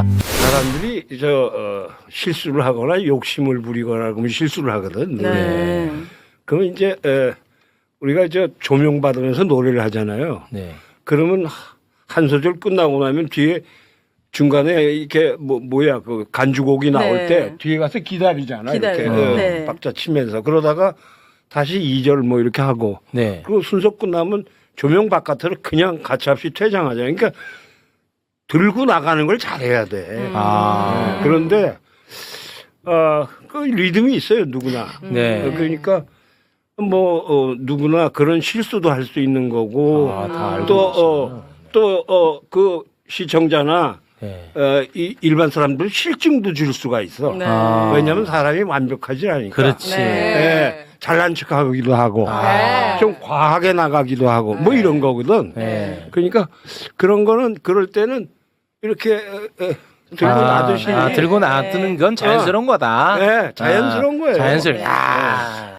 사람들이 저 어, 실수를 하거나 욕심을 부리거나 그러면 실수를 하거든. 네. 그러면 이제 에, 우리가 저 조명 받으면서 노래를 하잖아요. 네. 그러면 한 소절 끝나고 나면 뒤에 중간에 이렇게 뭐 뭐야 그 간주곡이 나올 네. 때 뒤에 가서 기다리잖아 이렇게 기다리고, 어, 네. 박자 치면서 그러다가 다시 2절 뭐 이렇게 하고 네. 그 순서 끝나면 조명 바깥으로 그냥 가차없이 퇴장하잖아요. 그러니까 들고 나가는 걸 잘해야 돼. 음. 아. 네. 그런데 어 그 리듬이 있어요 누구나. 네. 어, 그러니까 뭐 어, 누구나 그런 실수도 할 수 있는 거고 아, 다 알고 또어또어그 시청자나 네. 어, 이 일반 사람들 실증도 줄 수가 있어. 네. 아. 왜냐하면 사람이 완벽하지 않으니까. 그렇지. 네. 예, 잘난 척하기도 하고 아. 좀 과하게 나가기도 하고 뭐 이런 거거든. 네. 그러니까 그런 거는 그럴 때는 이렇게 어, 어, 들고 아, 놔두시. 아, 들고 놔두는 건 자연스러운 거다. 네, 자연스러운 아, 거예요. 자연스러워. 네. 야.